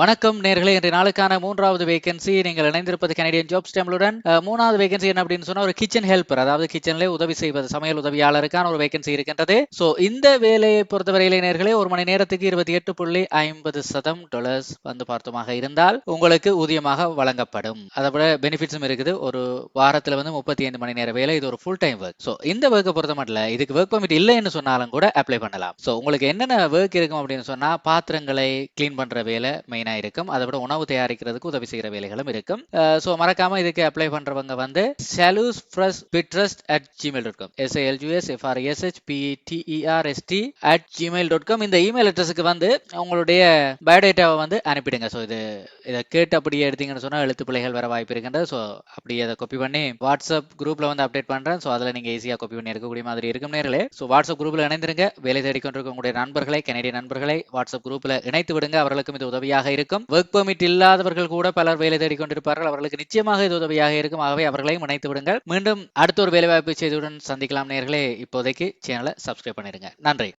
வணக்கம் நேர்களே இன்றைய நாளுக்கான மூன்றாவது வேகன்சி நீங்கள் இணைந்திருப்பது கனடியன் ஜாப்ஸ் டேம்லுடன் மூணாவது வேகன்சி என்ன அப்படின்னு சொன்னா ஒரு கிச்சன் ஹெல்ப்பர் அதாவது கிச்சன்ல உதவி செய்வது சமையல் உதவியாளருக்கான ஒரு வேகன்சி இருக்கின்றது. சோ இந்த வேலையை பொறுத்தவரையிலே நேர்களே ஒரு மணி நேரத்துக்கு இருபத்தி எட்டு புள்ளி ஐம்பது சதம் டாலர்ஸ் வந்து பார்த்தோமாக இருந்தால் உங்களுக்கு ஊதியமாக வழங்கப்படும். அதை விட பெனிஃபிட்ஸும் இருக்குது. ஒரு வாரத்துல வந்து முப்பத்தி ஐந்து மணி நேர வேலை இது ஒரு ஃபுல் டைம் ஒர்க் ஸோ இந்த ஒர்க்கை பொறுத்த மட்டும் இதுக்கு ஒர்க் பர்மிட் இல்லைன்னு சொன்னாலும் கூட அப்ளை பண்ணலாம். ஸோ உங்களுக்கு என்னென்ன ஒர்க் இருக்கும் அப்படின்னு சொன்னா பாத்திரங்களை க்ளீன் பண்ற வேலை மெயினா இருக்கும்? அதை விட உணவு தயாரிக்கிறதுக்கு உதவி செய்கிற வேலைகளும் இருக்கும். ஸோ மறக்காம இதுக்கு அப்ளை பண்றவங்க வந்து salus fresh peterst at Gmail dot com SALUS FRSH PETERST at Gmail dot com இந்த இமெயில் அட்ரஸுக்கு வந்து உங்களுடைய பயோடேட்டாவை வந்து அனுப்பிடுங்க. ஸோ இது இதை கேட்டு அப்படியே எடுத்தீங்கன்னு சொன்னால் எழுத்து பிள்ளைகள் வர வாய்ப்பு இருக்கின்றது. ஸோ அப்படியே அதை காப்பி பண்ணி வாட்ஸ்அப் குரூப்ல வந்து அப்டேட் பண்றேன். ஸோ அதில் நீங்கள் ஈஸியாக காப்பி பண்ணி இருக்கக்கூடிய மாதிரி இருக்கும் நேர்களே. ஸோ வாட்ஸ்அப் குரூப்ல இணைந்திருங்க. வேலை தேடிக்கொண்டிருக்க உங்களுடைய நண்பர்களை கனடிய நண்பர்களை வாட்ஸ்அப் குரூப்ல இணைத்து விடுங்க. அவர்களுக்கும் இது உதவியாக இருக்கும் ஒர்க் பெர்மிட் இல்லாதவர்கள் கூட பலர் வேலை தேடிக்கொண்டிருப்பார்கள். அவர்களுக்கு நிச்சயமாக இது உதவியாக இருக்கும். ஆகவே அவர்களையும் இணைத்து விடுங்கள். மீண்டும் அடுத்த ஒரு வேலைவாய்ப்பு செய்தியுடன் சந்திக்கலாம் நேர்களே. இப்போதைக்கு சேனலை சப்ஸ்கிரைப் பண்ணிருங்க நன்றி.